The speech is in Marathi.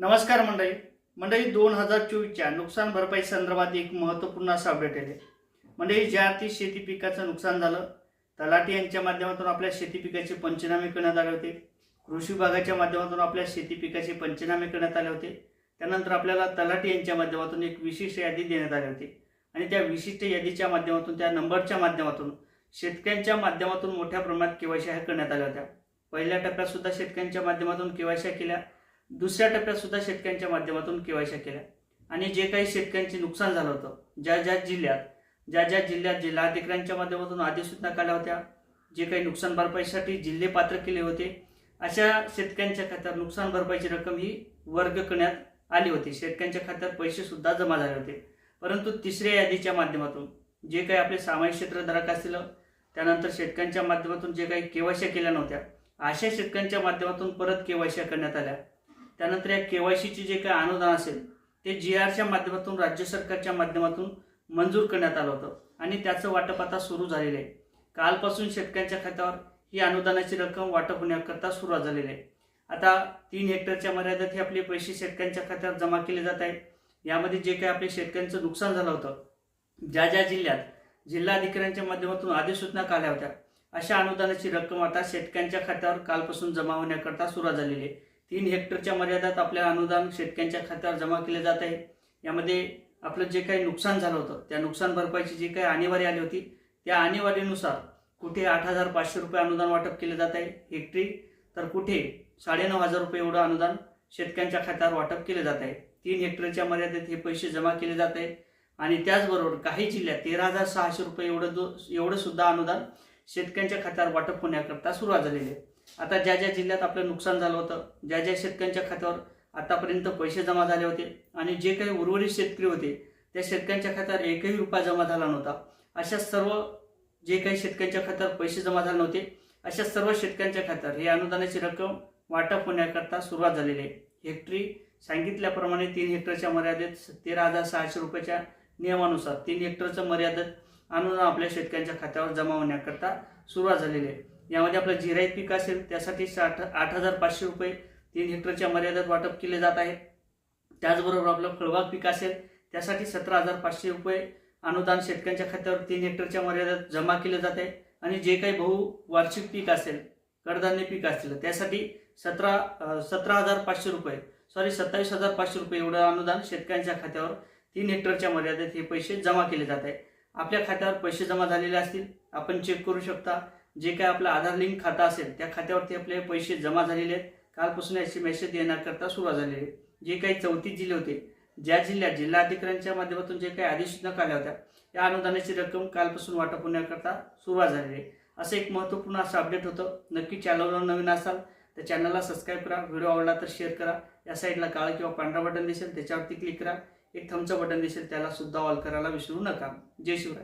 नमस्कार मंडळी. मंडळी दोन हजार चोवीसच्या नुकसान भरपाई संदर्भात एक महत्त्वपूर्ण असं अपडेट आहे मंडळी ज्या अर्थी शेती पिकाचं नुकसान झालं तलाठी यांच्या माध्यमातून आपल्या शेती पिकाचे पंचनामे करण्यात आले होते. कृषी विभागाच्या माध्यमातून आपल्या शेती पिकाचे पंचनामे करण्यात आले होते. त्यानंतर आपल्याला तलाठी यांच्या माध्यमातून एक विशिष्ट यादी देण्यात आली होती. आणि त्या विशिष्ट यादीच्या माध्यमातून त्या नंबरच्या माध्यमातून शेतकऱ्यांच्या माध्यमातून मोठ्या प्रमाणात केवायशा करण्यात आल्या होत्या. पहिल्या टप्प्यात सुद्धा शेतकऱ्यांच्या माध्यमातून केवायशा केल्या. दुसऱ्या टप्प्यात सुद्धा शेतकऱ्यांच्या माध्यमातून केवायशा केल्या. आणि जे काही शेतकऱ्यांचे नुकसान झालं होतं ज्या ज्या जिल्ह्यात ज्या ज्या जिल्ह्यात जिल्हाधिकाऱ्यांच्या माध्यमातून अधिसूचना काढल्या होत्या जे काही नुकसान भरपाईसाठी जिल्हे पात्र केले होते अशा शेतकऱ्यांच्या खात्यात नुकसान भरपाईची रक्कम ही वर्ग करण्यात आली होती. शेतकऱ्यांच्या खात्यात पैसे सुद्धा जमा झाले होते. परंतु तिसऱ्या यादीच्या माध्यमातून जे काही आपले सामायिक क्षेत्रधारक असतील त्यानंतर शेतकऱ्यांच्या माध्यमातून जे काही केवायशा केल्या नव्हत्या अशा शेतकऱ्यांच्या माध्यमातून परत केवायशा करण्यात आल्या. त्यानंतर या केवायसीचे जे काही अनुदान असेल ते जी आरच्या माध्यमातून राज्य सरकारच्या माध्यमातून मंजूर करण्यात आलं होतं. आणि त्याचं वाटप आता सुरू झालेलं आहे. कालपासून शेतकऱ्यांच्या खात्यावर ही अनुदानाची रक्कम वाटप होण्याकरता सुरुवात झालेली आहे. आता तीन हेक्टरच्या मर्यादेत हे आपले पैसे शेतकऱ्यांच्या खात्यावर जमा केले जात आहेत. यामध्ये जे काही आपले शेतकऱ्यांचं नुकसान झालं होतं ज्या ज्या जिल्ह्यात जिल्हाधिकाऱ्यांच्या माध्यमातून अधिसूचना काढल्या होत्या अशा अनुदानाची रक्कम आता शेतकऱ्यांच्या खात्यावर कालपासून जमा होण्याकरता सुरुवात झालेली आहे. तीन हेक्टरच्या मर्यादात आपल्या अनुदान शेतकऱ्यांच्या खात्यावर जमा केले जात आहे. यामध्ये आपलं जे काही नुकसान झालं होतं त्या नुकसान भरपाईची जी काही आणेवारी आली होती त्या आणेवारीनुसार कुठे आठ हजार पाचशे रुपये अनुदान वाटप केले जात आहे हेक्टरी तर कुठे साडेनऊ हजार रुपये एवढं अनुदान शेतकऱ्यांच्या खात्यावर वाटप केले जात आहे. तीन हेक्टरच्या मर्यादेत हे पैसे जमा केले जात आहे. आणि त्याचबरोबर काही जिल्ह्यात तेरा हजार सहाशे रुपये एवढं जो एवढं सुद्धा अनुदान शेतकऱ्यांच्या खात्यावर वाटप होण्याकरता सुरुवात झालेली आहे. आता ज्या ज्या जिल्ह्यात आपलं नुकसान झालं होतं ज्या ज्या शेतकऱ्यांच्या खात्यावर आतापर्यंत पैसे जमा झाले होते आणि जे काही उर्वरित शेतकरी होते त्या शेतकऱ्यांच्या खात्यावर एकही रुपया जमा झाला नव्हता. अशा सर्व जे काही शेतकऱ्यांच्या खात्यावर पैसे जमा झाले नव्हते अशा सर्व शेतकऱ्यांच्या खात्यावर हे अनुदानाची रक्कम वाटप होण्याकरता सुरुवात झालेली आहे. हेक्टरी सांगितल्याप्रमाणे तीन हेक्टरच्या मर्यादेत तेरा हजार सहाशे रुपयाच्या नियमानुसार तीन हेक्टरचं मर्यादित अनुदान आपल्या शेतकऱ्यांच्या खात्यावर जमा होण्याकरता सुरुवात झालेली आहे. यामध्ये आपलं जिराईत पीक असेल त्यासाठी साठ आठ हजार पाचशे रुपये तीन हेक्टरच्या मर्यादेत वाटप केले जात आहे. त्याचबरोबर आपलं फळबाग पीक असेल त्यासाठी सतरा हजार पाचशे रुपये अनुदान शेतकऱ्यांच्या खात्यावर तीन हेक्टरच्या मर्यादेत जमा केले जात आहे. आणि जे काही बहु वार्षिक पीक असेल कडधान्य पीक असतील त्यासाठी सतरा सतरा हजार पाचशे रुपये सॉरी सत्तावीस हजार पाचशे रुपये एवढं अनुदान शेतकऱ्यांच्या खात्यावर तीन हेक्टरच्या मर्यादेत हे पैसे जमा केले जात आहे. आपल्या खात्यावर पैसे जमा झालेले असतील आपण चेक करू शकता. जे काय आपलं आधार लिंक खातं असेल त्या खात्यावरती आपले पैसे जमा झालेले आहेत. कालपासून याची मेसेज येण्याकरता सुरुवात झालेली आहे. जे काही चौतीस जिल्हे होते ज्या जिल्ह्यात जिल्हाधिकाऱ्यांच्या माध्यमातून जे काही अधिसूचना काढल्या होत्या या अनुदानाची रक्कम कालपासून वाटप होण्याकरता सुरुवात झालेली आहे. असं एक महत्त्वपूर्ण असं अपडेट होतं. नक्की चॅनलवर नवीन असाल तर चॅनलला सबस्क्राईब करा. व्हिडिओ आवडला तर शेअर करा. या साईडला काळा किंवा पांढरा बटन दिसेल त्याच्यावरती क्लिक करा. एक थमचं बटन दिसेल त्याला सुद्धा ऑल करायला विसरू नका. जय शिवराय.